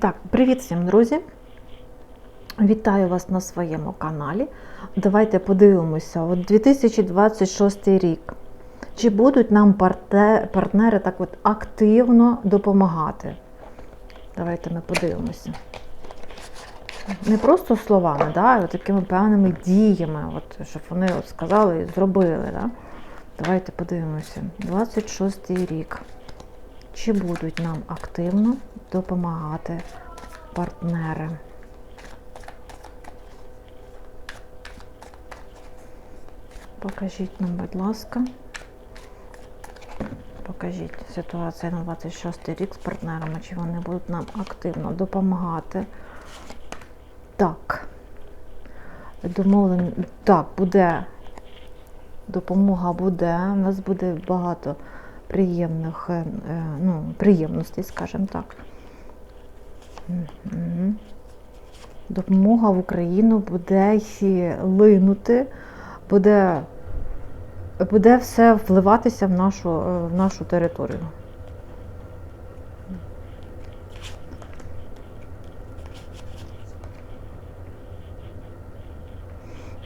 Так, привіт всім, друзі! Вітаю вас на своєму каналі. Давайте подивимося, от 2026 рік. Чи будуть нам партнери так от активно допомагати? Давайте ми подивимося. Не просто словами, да, а такими певними діями, от, щоб вони от сказали і зробили. Да? Давайте подивимося. 26 рік. Чи будуть нам активно допомагати партнери? Покажіть нам, будь ласка. Покажіть ситуацію на 26 рік з партнерами, чи вони будуть нам активно допомагати. Так. Домовлен... Так, буде. Допомога буде. У нас буде багато приємних е, е, ну, приємностей, скажімо так. Допомога в Україну буде линути, буде, буде все вливатися в нашу, е, в нашу територію.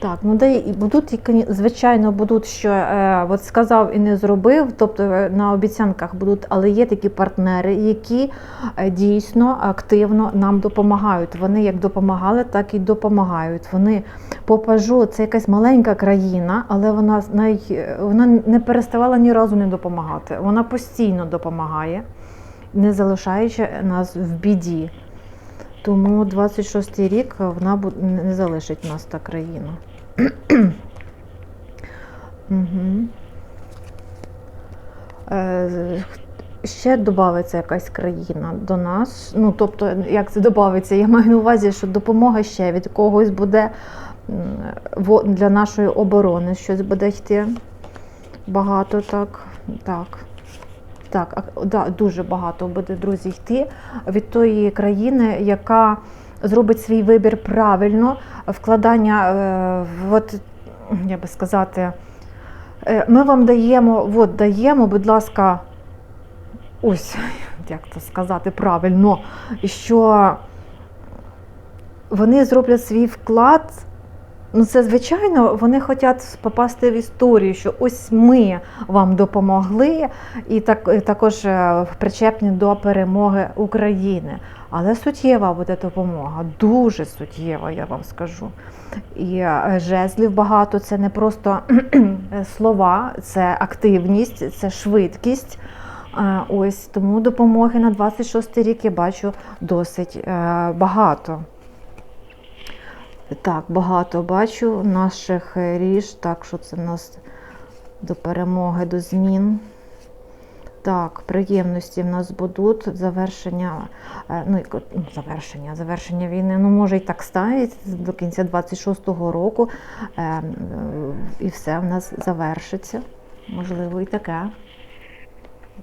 Так, ну де і будуть, і, коні- звичайно, будуть, що е, от сказав і не зробив, тобто е, на обіцянках будуть, але є такі партнери, які е, дійсно активно нам допомагають. Вони як допомагали, так і допомагають. Вони по пажу, це якась маленька країна, але вона най, вона не переставала ні разу не допомагати. Вона постійно допомагає, не залишаючи нас в біді. Тому 26 рік вона не залишить нас та країна. Е, ще додається якась країна до нас. Ну, тобто, як це додається? Я маю на увазі, що допомога ще від когось буде для нашої оборони щось буде йти. Багато так. Так. Так, да, дуже багато буде друзі йти від тої країни, яка зробить свій вибір правильно, вкладання, е, от, я би сказати, е, ми вам даємо, от даємо, будь ласка, ось, як це сказати правильно, що вони зроблять свій вклад. Ну, це звичайно, вони хочуть попасти в історію, що ось ми вам допомогли, і так, також е, причепні до перемоги України. Але суттєва буде допомога, дуже суттєва, я вам скажу. І е, жезлів багато, це не просто слова, це активність, це швидкість. Е, Ось тому допомоги на 26 рік я бачу досить е, багато. Так, багато бачу наших ріж, так що це в нас до перемоги, до змін. Так, приємності в нас будуть, завершення, е, ну, ну, завершення, завершення війни, ну, може і так ставить до кінця 26-го року, е, е, і все в нас завершиться. Можливо, і таке.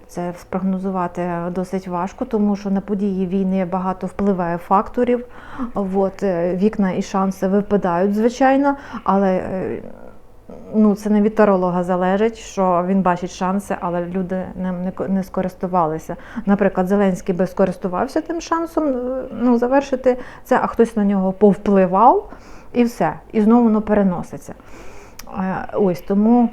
Це спрогнозувати досить важко, тому що на події війни багато впливає факторів. От, е, вікна і шанси випадають, звичайно, але е, ну, це не від таролога залежить, що він бачить шанси, але люди ним не, скористувалися. Наприклад, Зеленський би скористувався тим шансом е, ну, завершити це, а хтось на нього повпливав і все. І знову воно переноситься. Ось тому.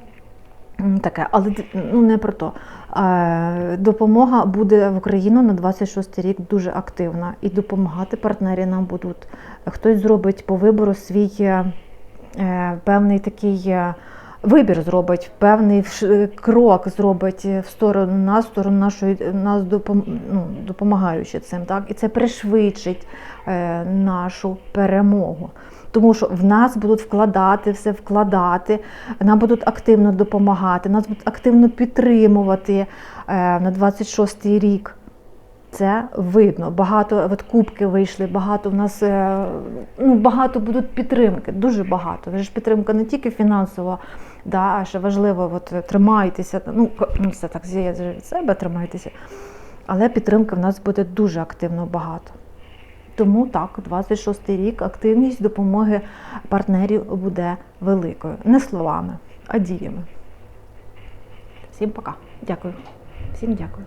Таке, але ну не про то. Е, Допомога буде в Україну на 26 рік дуже активна, і допомагати партнери нам будуть. Хтось зробить по вибору свій е, е, певний такий вибір зробить, певний крок зробить в сторону нас, в сторону нашої нас допом, ну, допомагаючи цим. Так? І це пришвидшить нашу перемогу. Тому що в нас будуть вкладати все, вкладати, нам будуть активно допомагати, нас будуть активно підтримувати е, на 26-й рік. Це видно. Багато от кубки вийшли, багато в нас е, ну, багато будуть підтримки, дуже багато. Вже ж підтримка не тільки фінансова, да, а ще важливо, от, тримайтеся. Ну, ну, це так від себе тримайтеся. Але підтримки в нас буде дуже активно багато. Тому так, 26 рік активність допомоги партнерів буде великою. Не словами, а діями. Всім пока. Дякую. Всім дякую.